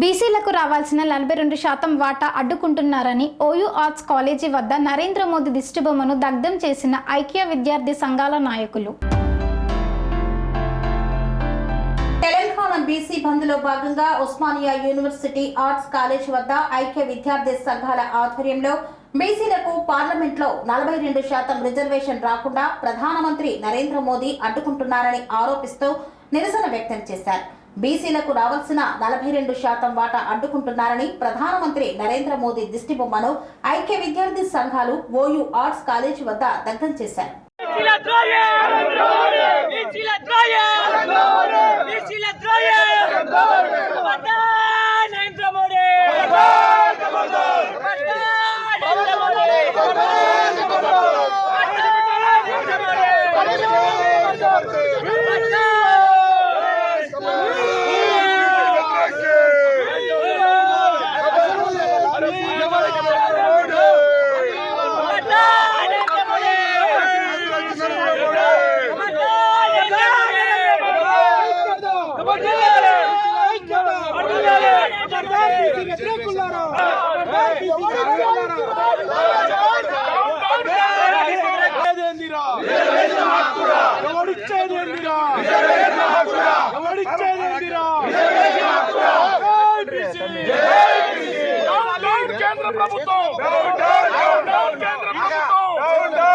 బీసీలకు రావాల్సిన నలభై రెండు శాతం వాటా అడ్డుకుంటున్నారని ఓయూ ఆర్ట్స్ కాలేజీ వద్ద నరేంద్ర మోదీ దిష్టిబొమ్మను దగ్ధం చేసిన ఐక్య విద్యార్థి సంఘాల నాయకులు. తెలంగాణ బీసీ బంద్లో భాగంగా ఉస్మానియా యూనివర్సిటీ ఆర్ట్స్ కాలేజ్ వద్ద ఐక్య విద్యార్థి సంఘాల ఆధ్వర్యంలో బీసీలకు పార్లమెంట్లో నలభై రెండు శాతం రిజర్వేషన్ రాకుండా ప్రధానమంత్రి నరేంద్ర మోదీ అడ్డుకుంటున్నారని ఆరోపిస్తూ నిరసన వ్యక్తం చేశారు. బీసీలకు రావాల్సిన నలభై రెండు శాతం వాటా అడ్డుకుంటున్నారని ప్రధానమంత్రి నరేంద్ర మోదీ దిష్టిబొమ్మను ఐక్య విద్యార్థి సంఘాలు ఓయూ ఆర్ట్స్ కాలేజ్ వద్ద దగ్ధం చేశారు. కేంద్ర ప్రభుత్వం కేంద్ర construction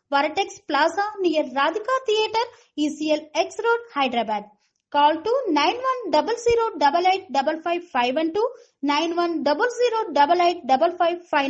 Varatex Plaza near Radhika Theatre, ECL X Road, Hyderabad. Call to 9100885551 91008855